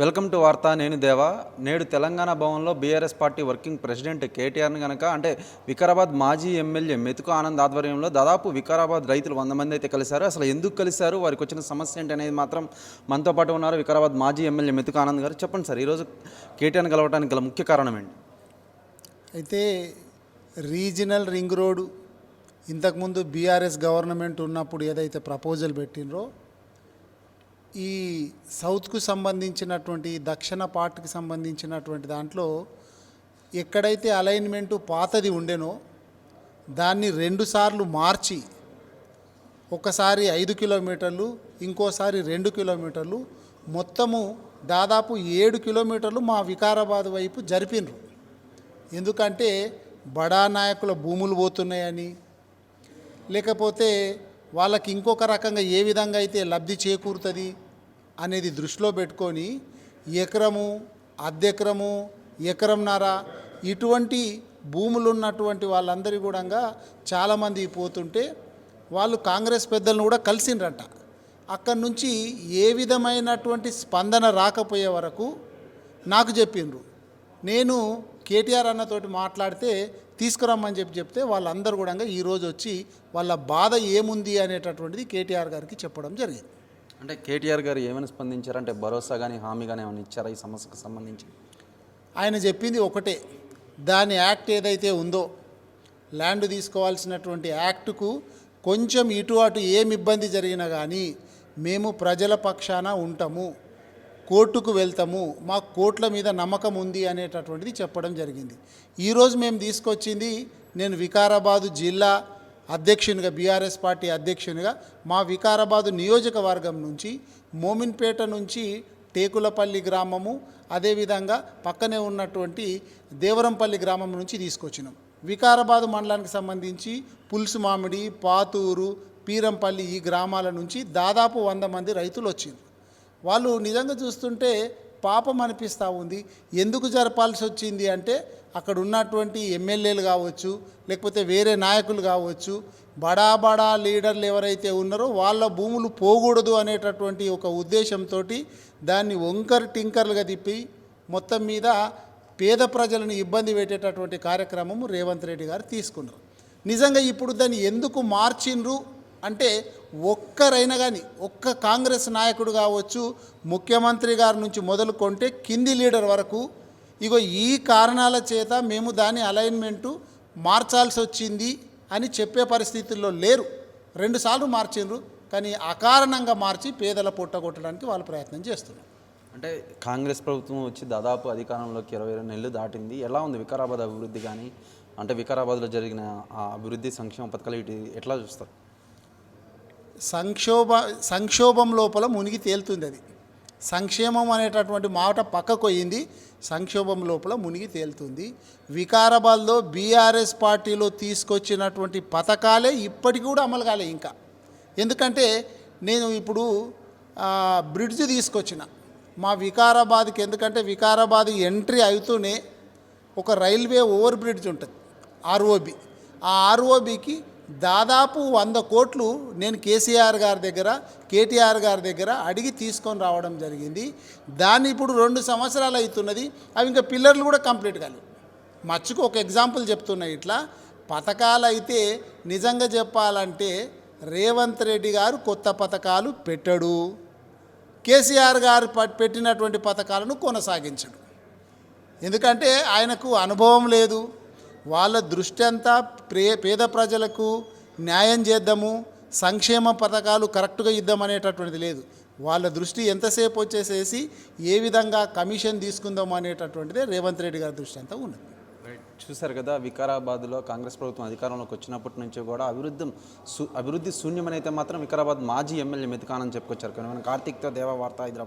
Welcome to వార్త నేను దేవా. నేడు తెలంగాణ భవన్లో బీఆర్ఎస్ పార్టీ వర్కింగ్ ప్రెసిడెంట్ కేటీఆర్ని కనుక అంటే వికారాబాద్ మాజీ ఎమ్మెల్యే మెతుకు ఆనంద్ ఆధ్వర్యంలో దాదాపు వికారాబాద్ రైతులు వంద మంది అయితే కలిశారు. అసలు ఎందుకు కలిశారు? వారికి వచ్చిన సమస్య ఏంటి అనేది మాత్రం మనతో పాటు ఉన్నారు వికారాబాద్ మాజీ ఎమ్మెల్యే మెతుకు ఆనంద్ గారు. చెప్పండి సార్ ఈరోజు కేటీఆర్ని కలవడానికి గల ముఖ్య కారణం ఏంటి? అయితే రీజనల్ రింగ్ రోడ్ ఇంతకుముందు బీఆర్ఎస్ గవర్నమెంట్ ఉన్నప్పుడు ఏదైతే ప్రపోజల్ పెట్టినరో ఈ సౌత్కు సంబంధించినటువంటి దక్షిణ పార్ట్కి సంబంధించినటువంటి దాంట్లో ఎక్కడైతే అలైన్మెంట్ పాతది ఉండెనో దాన్ని రెండుసార్లు మార్చి ఒకసారి ఐదు కిలోమీటర్లు ఇంకోసారి రెండు కిలోమీటర్లు మొత్తము దాదాపు ఏడు కిలోమీటర్లు మా వికారాబాద్ వైపు జరిపినరు. ఎందుకంటే బడా నాయకుల భూములు పోతున్నాయని లేకపోతే వాళ్ళకి ఇంకొక రకంగా ఏ విధంగా అయితే లబ్ధి చేకూరుతుంది అనేది దృష్టిలో పెట్టుకొని ఎకరము అద్దెకరము ఎకరంన్నర ఇటువంటి భూములు ఉన్నటువంటి వాళ్ళందరి కూడా చాలామంది పోతుంటే వాళ్ళు కాంగ్రెస్ పెద్దలను కూడా కలిసిండ్రంట. అక్కడి నుంచి ఏ విధమైనటువంటి స్పందన రాకపోయే వరకు నాకు చెప్పిండ్రు. నేను కేటీఆర్ అన్నతోటి మాట్లాడితే తీసుకురమ్మని చెప్పి చెప్తే వాళ్ళందరూ కూడా ఈరోజు వచ్చి వాళ్ళ బాధ ఏముంది అనేటటువంటిది కేటీఆర్ గారికి చెప్పడం జరిగింది. అంటే కేటీఆర్ గారు ఏమైనా స్పందించారు? అంటే భరోసా కానీ హామీ కానీ ఏమైనా ఇచ్చారా ఈ సమస్యకు సంబంధించి? ఆయన చెప్పింది ఒకటే. దాని యాక్ట్ ఏదైతే ఉందో ల్యాండ్ తీసుకోవాల్సినటువంటి యాక్టుకు కొంచెం ఇటు అటు ఏమి ఇబ్బంది జరిగినా కానీ మేము ప్రజల పక్షాన ఉంటాము కోర్టుకు వెళ్తాము మా కోర్టుల మీద నమ్మకం ఉంది అనేటటువంటిది చెప్పడం జరిగింది. ఈరోజు మేము తీసుకొచ్చింది నేను వికారాబాదు జిల్లా అధ్యక్షునిగా బీఆర్ఎస్ పార్టీ అధ్యక్షునిగా మా వికారాబాదు నియోజకవర్గం నుంచి మోమిన్పేట నుంచి టేకులపల్లి గ్రామము అదేవిధంగా పక్కనే ఉన్నటువంటి దేవరంపల్లి గ్రామం నుంచి తీసుకొచ్చినాం. వికారాబాదు మండలానికి సంబంధించి పులుసు మామిడి పాతూరు పీరంపల్లి ఈ గ్రామాల నుంచి దాదాపు వంద మంది రైతులు వచ్చింది వాళ్ళు నిజంగా చూస్తుంటే పాపం అనిపిస్తూ ఉంది. ఎందుకు జరపాల్సి వచ్చింది అంటే అక్కడ ఉన్నటువంటి ఎమ్మెల్యేలు కావచ్చు లేకపోతే వేరే నాయకులు కావచ్చు బడా బడా లీడర్లు ఎవరైతే ఉన్నారో వాళ్ళ భూములు పోకూడదు అనేటటువంటి ఒక ఉద్దేశంతో దాన్ని వంకర్ టింకర్లుగా తిప్పి మొత్తం మీద పేద ప్రజలను ఇబ్బంది పెట్టేటటువంటి కార్యక్రమం రేవంత్ రెడ్డి గారు తీసుకున్నారు. నిజంగా ఇప్పుడు దాన్ని ఎందుకు మార్చిండ్రు అంటే ఒక్కరైనా కానీ ఒక్క కాంగ్రెస్ నాయకుడు కావచ్చు ముఖ్యమంత్రి గారి నుంచి మొదలుకొంటే కింది లీడర్ వరకు ఇగో ఈ కారణాల చేత మేము దాని అలైన్మెంటు మార్చాల్సి వచ్చింది అని చెప్పే పరిస్థితుల్లో లేరు. రెండుసార్లు మార్చిండ్రు కానీ అకారణంగా మార్చి పేదల పొట్టగొట్టడానికి వాళ్ళు ప్రయత్నం చేస్తున్నారు. అంటే కాంగ్రెస్ ప్రభుత్వం వచ్చి దాదాపు అధికారంలోకి ఇరవై రెండు నెలలు దాటింది. ఎలా ఉంది వికారాబాద్ అభివృద్ధి కానీ అంటే వికారాబాద్లో జరిగిన ఆ అభివృద్ధి సంక్షేమ పథకాలు ఇటు ఎట్లా చూస్తారు? సంక్షోభ సంక్షోభం లోపల మునిగి తేలుతుంది అది. సంక్షేమం అనేటటువంటి మాట పక్కకు సంక్షోభం లోపల మునిగి తేలుతుంది. వికారాబాద్లో బీఆర్ఎస్ పార్టీలో తీసుకొచ్చినటువంటి పథకాలే ఇప్పటికి కూడా అమలు కాలే ఇంకా. ఎందుకంటే నేను ఇప్పుడు బ్రిడ్జ్ తీసుకొచ్చిన. మా వికారాబాద్కి ఎందుకంటే వికారాబాద్ ఎంట్రీ అవుతూనే ఒక రైల్వే ఓవర్ బ్రిడ్జ్ ఉంటుంది. ఆర్ఓబి. ఆ ఆర్ఓబికి దాదాపు వంద కోట్లు నేను కేసీఆర్ గారి దగ్గర కేటీఆర్ గారి దగ్గర అడిగి తీసుకొని రావడం జరిగింది. దాన్ని ఇప్పుడు రెండు సంవత్సరాలు అవుతున్నది. అవి ఇంకా పిల్లర్లు కూడా కంప్లీట్ కాలేదు. మచ్చుకు ఒక ఎగ్జాంపుల్ చెప్తున్నాయి ఇట్లా. పథకాలు అయితే నిజంగా చెప్పాలంటే రేవంత్ రెడ్డి గారు కొత్త పథకాలు పెట్టడు. కేసీఆర్ గారు ప- పెట్టినటువంటి పథకాలను కొనసాగించడు. ఎందుకంటే ఆయనకు అనుభవం లేదు. వాళ్ళ దృష్టి అంతా ప్రే పేద ప్రజలకు న్యాయం చేద్దాము సంక్షేమ పథకాలు కరెక్ట్గా ఇద్దామనేటటువంటిది లేదు. వాళ్ళ దృష్టి ఎంతసేపు వచ్చేసేసి ఏ విధంగా కమిషన్ తీసుకుందాం అనేటటువంటిదే రేవంత్ రెడ్డి గారి దృష్టి అంతా ఉన్నది. చూశారు కదా వికారాబాద్లో కాంగ్రెస్ ప్రభుత్వం అధికారంలోకి వచ్చినప్పటి నుంచి కూడా అభివృద్ధి సు అభివృద్ధి శూన్యమనైతే మాత్రం వికారాబాద్ మాజీ ఎమ్మెల్యే మెతుకానని చెప్పుకొచ్చారు. కానీ మనం కార్తీక్తో దేవా వార్త హైదరాబాద్